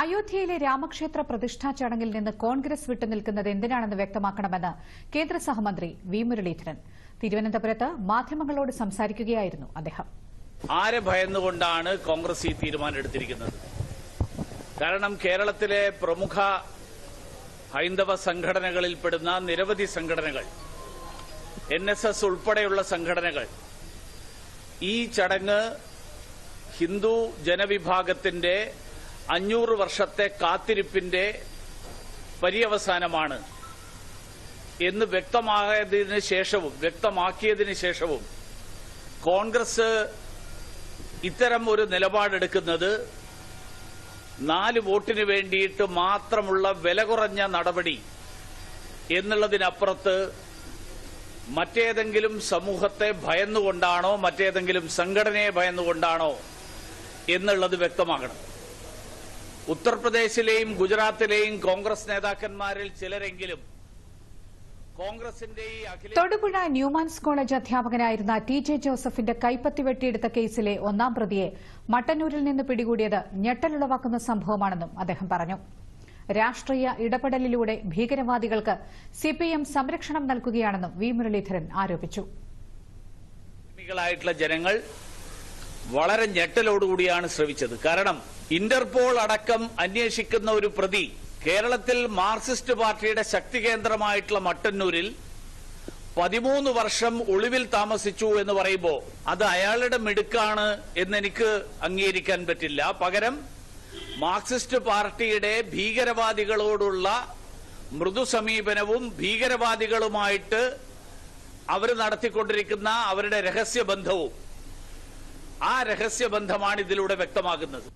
അയോധ്യയിലെ രാമക്ഷേത്ര പ്രതിഷ്ഠാ ചടങ്ങിൽ നിന്ന് കോൺഗ്രസ് വിട്ടുനിൽക്കുന്നത് എന്തിനാണെന്ന് വ്യക്തമാക്കണമെന്ന് കേന്ദ്ര സഹമന്ത്രി വി മുരളീധരൻ. തിരുവനന്തപുരത്ത് മാധ്യമങ്ങളോട് സംസാരിക്കുകയായിരുന്നു അദ്ദേഹം. ആരെ ഭയന്നുകൊണ്ടാണ് കോൺഗ്രസ് ഈ തീരുമാനം എടുത്തിരിക്കുന്നത്? കാരണം കേരളത്തിലെ പ്രമുഖ ഹൈന്ദവ സംഘടനകളിൽപ്പെടുന്ന നിരവധി സംഘടനകൾ എൻ എസ് എസ് ഉൾപ്പെടെയുള്ള സംഘടനകൾ ഈ ചടങ്ങ് ഹിന്ദു ജനവിഭാഗത്തിന്റെ അഞ്ഞൂറ് വർഷത്തെ കാത്തിരിപ്പിന്റെ പര്യവസാനമാണ് എന്ന് വ്യക്തമായതിനു ശേഷവും വ്യക്തമാക്കിയതിനു ശേഷവും കോൺഗ്രസ് ഇത്തരം ഒരു നിലപാടെടുക്കുന്നത് നാല് വോട്ടിന് വേണ്ടിയിട്ട് മാത്രമുള്ള വില കുറഞ്ഞ നടപടി എന്നുള്ളതിനപ്പുറത്ത് മറ്റേതെങ്കിലും സമൂഹത്തെ ഭയന്നുകൊണ്ടാണോ മറ്റേതെങ്കിലും സംഘടനയെ ഭയന്നുകൊണ്ടാണോ എന്നുള്ളത് വ്യക്തമാകണം. ഉത്തർപ്രദേശിലെയും ഗുജറാത്തിലെയും കോൺഗ്രസ് നേതാക്കന്മാരിൽ ചിലരെങ്കിലും തൊടുപുഴ ന്യൂമാൻസ് കോളേജ് അധ്യാപകനായിരുന്ന ടി ജെ ജോസഫിന്റെ കൈപ്പത്തി വെട്ടിയെടുത്ത കേസിലെ ഒന്നാം പ്രതിയെ മട്ടന്നൂരിൽ നിന്ന് പിടികൂടിയത് ഞെട്ടലുളവാക്കുന്ന സംഭവമാണെന്നും അദ്ദേഹം പറഞ്ഞു. രാഷ്ട്രീയ ഇടപെടലിലൂടെ ഭീകരവാദികൾക്ക് സിപിഎം സംരക്ഷണം നൽകുകയാണെന്നും വി മുരളീധരൻ ആരോപിച്ചു. ജനങ്ങൾ വളരെ ഞെട്ടലോടുകൂടിയാണ് ശ്രവിച്ചത്. കാരണം ഇന്റർപോൾ അടക്കം അന്വേഷിക്കുന്ന ഒരു പ്രതി കേരളത്തിൽ മാർക്സിസ്റ്റ് പാർട്ടിയുടെ ശക്തി കേന്ദ്രമായിട്ടുള്ള മട്ടന്നൂരിൽ പതിമൂന്ന് വർഷം ഒളിവിൽ താമസിച്ചു എന്ന് പറയുമ്പോൾ അത് അയാളുടെ മിടുക്കാണ് എന്ന് എനിക്ക് അംഗീകരിക്കാൻ പറ്റില്ല. പകരം മാർക്സിസ്റ്റ് പാർട്ടിയുടെ ഭീകരവാദികളോടുള്ള മൃദു സമീപനവും ഭീകരവാദികളുമായിട്ട് അവർ നടത്തിക്കൊണ്ടിരിക്കുന്ന അവരുടെ രഹസ്യബന്ധവും ആ രഹസ്യബന്ധമാണ് ഇതിലൂടെ വ്യക്തമാകുന്നത്.